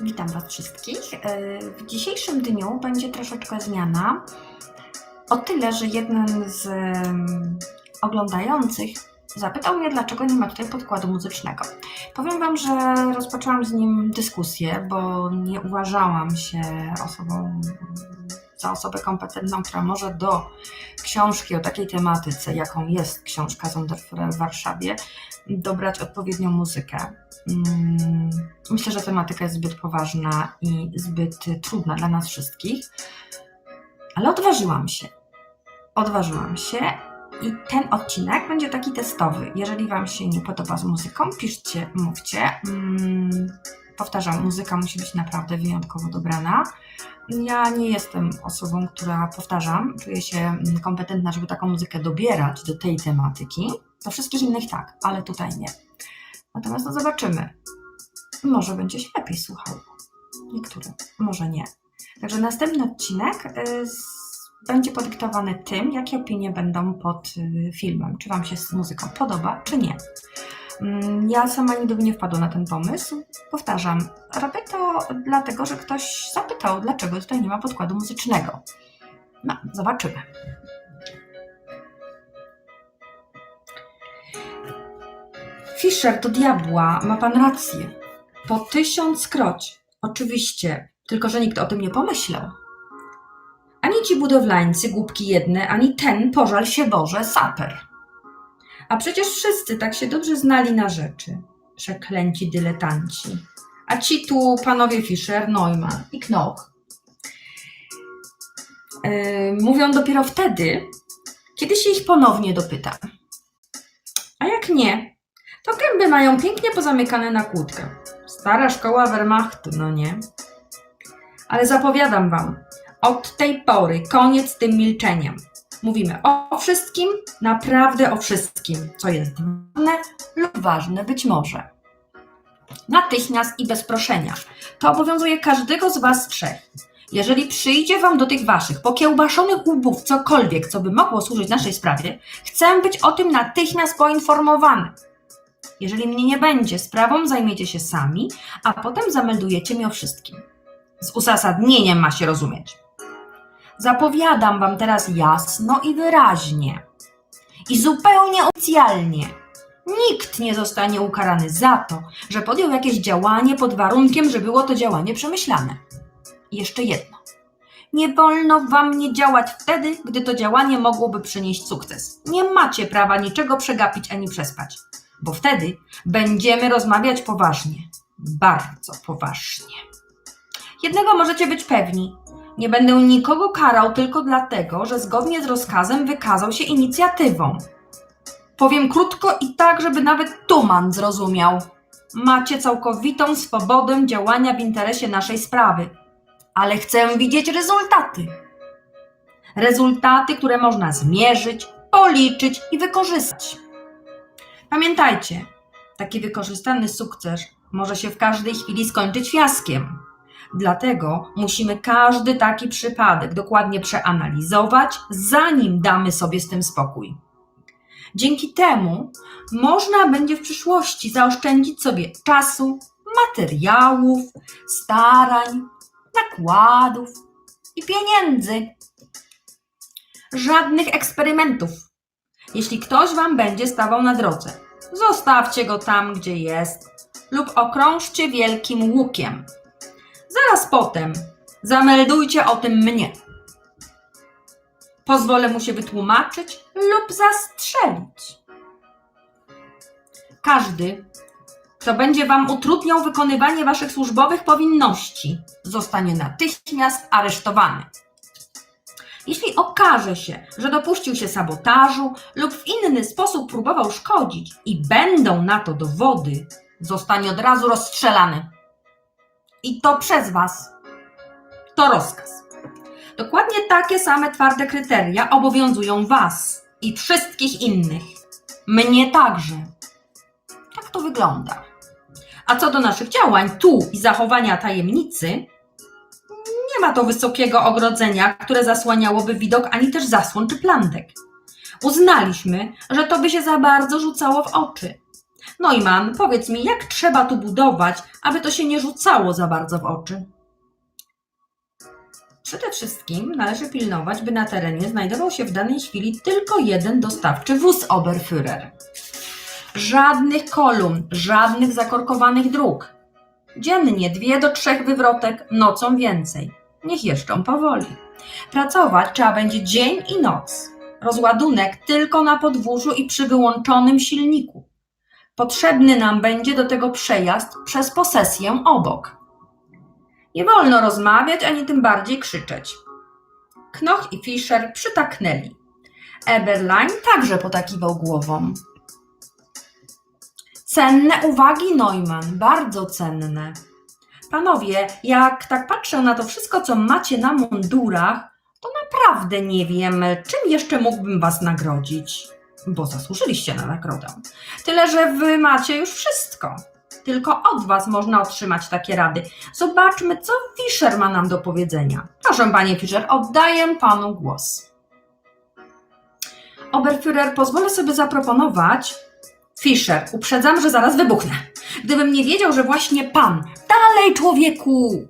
Witam Was wszystkich. E, W dzisiejszym dniu będzie troszeczkę zmiana. O tyle, że jeden z oglądających zapytał mnie, dlaczego nie ma tutaj podkładu muzycznego. Powiem Wam, że rozpoczęłam z nim dyskusję, bo nie uważałam się osobą za osobę kompetentną, która może do książki o takiej tematyce, jaką jest książka Zonderfeuer w Warszawie, dobrać odpowiednią muzykę. Mm, Myślę, że tematyka jest zbyt poważna i zbyt trudna dla nas wszystkich, ale odważyłam się. Odważyłam się i ten odcinek będzie taki testowy. Jeżeli Wam się nie podoba z muzyką, piszcie, mówcie. Powtarzam, muzyka musi być naprawdę wyjątkowo dobrana. Ja nie jestem osobą, która, powtarzam, czuje się mm, kompetentna, żeby taką muzykę dobierać do tej tematyki. Do wszystkich innych tak, ale tutaj nie. Natomiast no zobaczymy. Może będzie się lepiej słuchało. Niektórym, może nie. Także następny odcinek y, będzie podyktowany tym, jakie opinie będą pod y, filmem. Czy Wam się z muzyką podoba, czy nie. Mm, Ja sama nigdy nie wpadła na ten pomysł. Powtarzam, robię to dlatego, że ktoś zapytał, dlaczego tutaj nie ma podkładu muzycznego. No, zobaczymy. Fischer to diabła, ma pan rację. Po tysiąc kroć. Oczywiście, tylko że nikt o tym nie pomyślał. Ani ci budowlańcy, głupki jedne, ani ten, pożal się Boże, saper. A przecież wszyscy tak się dobrze znali na rzeczy, przeklęci dyletanci. A ci tu panowie Fischer, Neumann i Knoch yy, mówią dopiero wtedy, kiedy się ich ponownie dopyta. A jak nie, to gęby mają pięknie pozamykane na kłódkę. Stara szkoła Wehrmachtu, no nie? Ale zapowiadam wam, od tej pory koniec z tym milczeniem. Mówimy o wszystkim, naprawdę o wszystkim, co jest ważne lub ważne być może. Natychmiast i bez proszenia. To obowiązuje każdego z was trzech. Jeżeli przyjdzie wam do tych waszych pokiełbaszonych łbów cokolwiek, co by mogło służyć naszej sprawie, chcę być o tym natychmiast poinformowany. Jeżeli mnie nie będzie, sprawą zajmiecie się sami, a potem zameldujecie mi o wszystkim. Z uzasadnieniem ma się rozumieć. Zapowiadam wam teraz jasno i wyraźnie i zupełnie oficjalnie. Nikt nie zostanie ukarany za to, że podjął jakieś działanie pod warunkiem, że było to działanie przemyślane. I jeszcze jedno. Nie wolno wam nie działać wtedy, gdy to działanie mogłoby przynieść sukces. Nie macie prawa niczego przegapić ani przespać, bo wtedy będziemy rozmawiać poważnie. Bardzo poważnie. Jednego możecie być pewni. Nie będę nikogo karał tylko dlatego, że zgodnie z rozkazem wykazał się inicjatywą. Powiem krótko i tak, żeby nawet Tuman zrozumiał. Macie całkowitą swobodę działania w interesie naszej sprawy, ale chcę widzieć rezultaty. Rezultaty, które można zmierzyć, policzyć i wykorzystać. Pamiętajcie, taki wykorzystany sukces może się w każdej chwili skończyć fiaskiem. Dlatego musimy każdy taki przypadek dokładnie przeanalizować, zanim damy sobie z tym spokój. Dzięki temu można będzie w przyszłości zaoszczędzić sobie czasu, materiałów, starań, nakładów i pieniędzy. Żadnych eksperymentów. Jeśli ktoś Wam będzie stawał na drodze, zostawcie go tam, gdzie jest, lub okrążcie wielkim łukiem. Zaraz potem zameldujcie o tym mnie. Pozwolę mu się wytłumaczyć lub zastrzelić. Każdy, kto będzie Wam utrudniał wykonywanie Waszych służbowych powinności, zostanie natychmiast aresztowany. Jeśli okaże się, że dopuścił się sabotażu lub w inny sposób próbował szkodzić i będą na to dowody, zostanie od razu rozstrzelany. I to przez Was. To rozkaz. Dokładnie takie same twarde kryteria obowiązują Was i wszystkich innych. Mnie także. Tak to wygląda. A co do naszych działań tu i zachowania tajemnicy, nie ma to wysokiego ogrodzenia, które zasłaniałoby widok ani też zasłon czy plandek. Uznaliśmy, że to by się za bardzo rzucało w oczy. Neumann, powiedz mi, jak trzeba tu budować, aby to się nie rzucało za bardzo w oczy? Przede wszystkim należy pilnować, by na terenie znajdował się w danej chwili tylko jeden dostawczy wóz Oberführer. Żadnych kolumn, żadnych zakorkowanych dróg. Dziennie dwie do trzech wywrotek, nocą więcej. Niech jeżdżą powoli. Pracować trzeba będzie dzień i noc. Rozładunek tylko na podwórzu i przy wyłączonym silniku. Potrzebny nam będzie do tego przejazd przez posesję obok. Nie wolno rozmawiać, ani tym bardziej krzyczeć. Knoch i Fischer przytaknęli. Eberlein także potakiwał głową. Cenne uwagi, Neumann, bardzo cenne. Panowie, jak tak patrzę na to wszystko, co macie na mundurach, to naprawdę nie wiem, czym jeszcze mógłbym was nagrodzić, bo zasłużyliście na nagrodę. Tyle, że wy macie już wszystko. Tylko od was można otrzymać takie rady. Zobaczmy, co Fischer ma nam do powiedzenia. Proszę, panie Fischer, oddaję panu głos. Oberführer, pozwolę sobie zaproponować. Fischer, uprzedzam, że zaraz wybuchnę. Gdybym nie wiedział, że właśnie pan. Dalej, człowieku!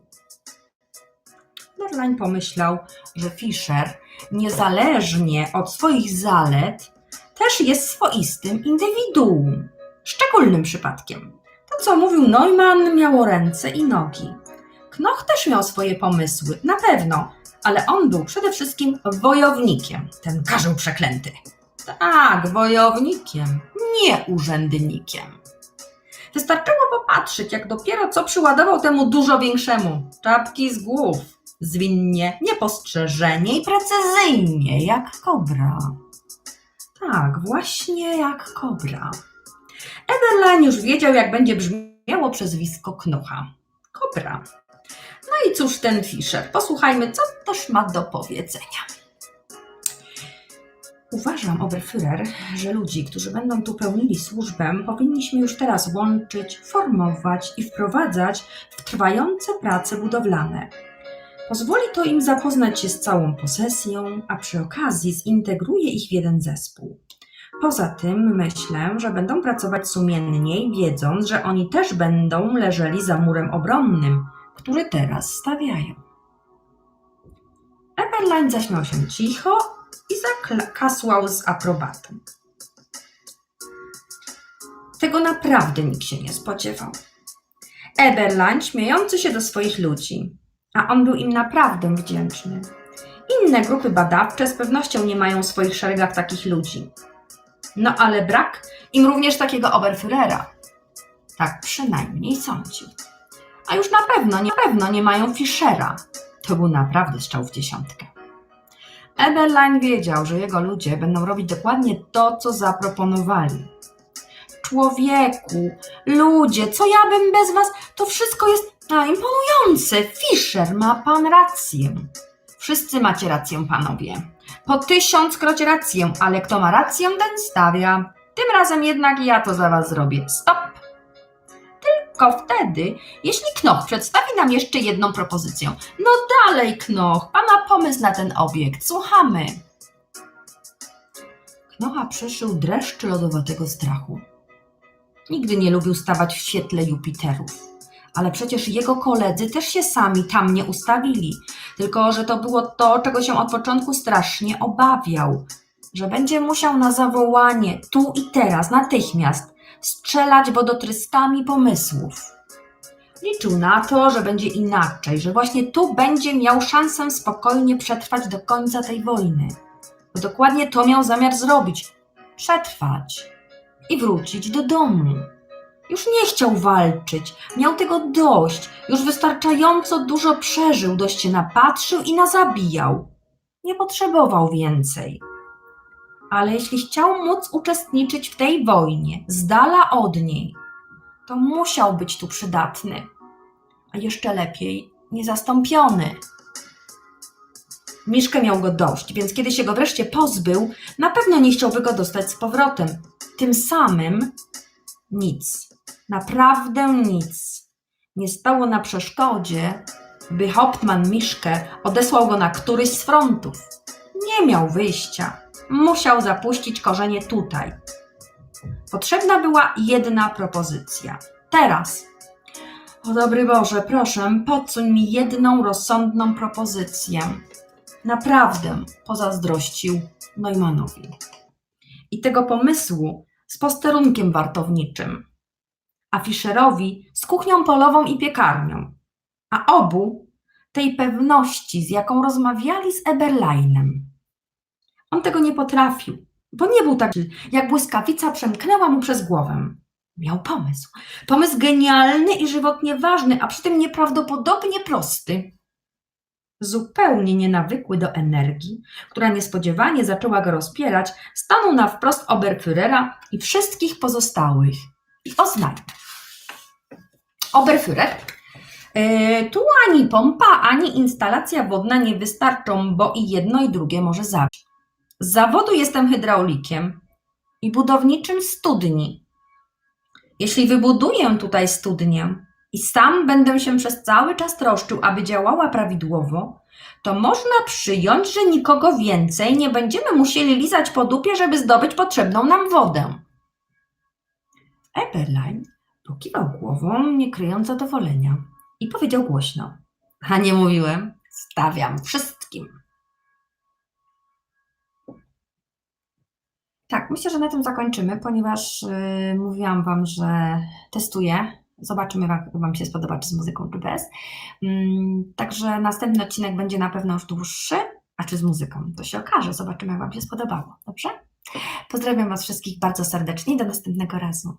Berlein pomyślał, że Fischer, niezależnie od swoich zalet, też jest swoistym indywiduum, szczególnym przypadkiem. To, co mówił Neumann, miało ręce i nogi. Knoch też miał swoje pomysły, na pewno, ale on był przede wszystkim wojownikiem, ten karzeł przeklęty. Tak, wojownikiem, nie urzędnikiem. Wystarczyło popatrzeć, jak dopiero co przyładował temu dużo większemu. Czapki z głów, zwinnie, niepostrzeżenie i precyzyjnie, jak kobra. Tak, właśnie jak kobra. Eberlein już wiedział, jak będzie brzmiało przezwisko Knocha. Kobra. No i cóż ten Fischer? Posłuchajmy, co też ma do powiedzenia. Uważam, Oberführer, że ludzi, którzy będą tu pełnili służbę, powinniśmy już teraz łączyć, formować i wprowadzać w trwające prace budowlane. Pozwoli to im zapoznać się z całą posesją, a przy okazji zintegruje ich w jeden zespół. Poza tym myślę, że będą pracować sumienniej, wiedząc, że oni też będą leżeli za murem obronnym, który teraz stawiają. Eberlein zaśmiał się cicho i zakasłał z aprobatą. Tego naprawdę nikt się nie spodziewał. Eberlein śmiejący się do swoich ludzi, a on był im naprawdę wdzięczny. Inne grupy badawcze z pewnością nie mają w swoich szeregach takich ludzi. No ale brak im również takiego Oberführera. Tak przynajmniej sądził. A już na pewno, na pewno nie mają Fischera. To był naprawdę strzał w dziesiątkę. Eberlein wiedział, że jego ludzie będą robić dokładnie to, co zaproponowali. Człowieku, ludzie, co ja bym bez was? To wszystko jest a, imponujące. Fischer, ma pan rację. Wszyscy macie rację, panowie. Po tysiąckroć rację, ale kto ma rację, ten stawia. Tym razem jednak ja to za was zrobię. Stop! Tylko wtedy, jeśli Knoch przedstawi nam jeszcze jedną propozycję. No dalej, Knoch, pana pomysł na ten obiekt. Słuchamy. Knocha przeszył dreszcz lodowatego strachu. Nigdy nie lubił stawać w świetle Jupiterów. Ale przecież jego koledzy też się sami tam nie ustawili. Tylko, że to było to, czego się od początku strasznie obawiał. Że będzie musiał na zawołanie, tu i teraz, natychmiast, strzelać wodotryskami pomysłów. Liczył na to, że będzie inaczej, że właśnie tu będzie miał szansę spokojnie przetrwać do końca tej wojny. Bo dokładnie to miał zamiar zrobić przetrwać i wrócić do domu. Już nie chciał walczyć, miał tego dość, już wystarczająco dużo przeżył, dość się napatrzył i nazabijał. Nie potrzebował więcej. Ale jeśli chciał móc uczestniczyć w tej wojnie, z dala od niej, to musiał być tu przydatny. A jeszcze lepiej, niezastąpiony. Miszkę miał go dość, więc kiedy się go wreszcie pozbył, na pewno nie chciałby go dostać z powrotem. Tym samym nic, naprawdę nic nie stało na przeszkodzie, by Hauptmann Miszkę odesłał go na któryś z frontów. Nie miał wyjścia. Musiał zapuścić korzenie tutaj. Potrzebna była jedna propozycja. Teraz. O dobry Boże, proszę, podsuń mi jedną rozsądną propozycję. Naprawdę pozazdrościł Neumannowi. I tego pomysłu z posterunkiem wartowniczym, a Fischerowi z kuchnią polową i piekarnią, a obu tej pewności, z jaką rozmawiali z Eberleinem. On tego nie potrafił, bo nie był taki, jak błyskawica przemknęła mu przez głowę. Miał pomysł. Pomysł genialny i żywotnie ważny, a przy tym nieprawdopodobnie prosty. Zupełnie nienawykły do energii, która niespodziewanie zaczęła go rozpierać, stanął na wprost Oberführera i wszystkich pozostałych i oznajmił. Oberführer, yy, tu ani pompa, ani instalacja wodna nie wystarczą, bo i jedno i drugie może zabić. Z zawodu jestem hydraulikiem i budowniczym studni. Jeśli wybuduję tutaj studnię i sam będę się przez cały czas troszczył, aby działała prawidłowo, to można przyjąć, że nikogo więcej nie będziemy musieli lizać po dupie, żeby zdobyć potrzebną nam wodę. Eberlein pokiwał głową, nie kryjąc zadowolenia, i powiedział głośno: A nie mówiłem, stawiam wszystkim. Tak, myślę, że na tym zakończymy, ponieważ yy, mówiłam Wam, że testuję. Zobaczymy, jak Wam się spodoba, czy z muzyką, czy bez. Ym, także następny odcinek będzie na pewno już dłuższy, a czy z muzyką? To się okaże. Zobaczymy, jak Wam się spodobało. Dobrze? Pozdrawiam Was wszystkich bardzo serdecznie i do następnego razu.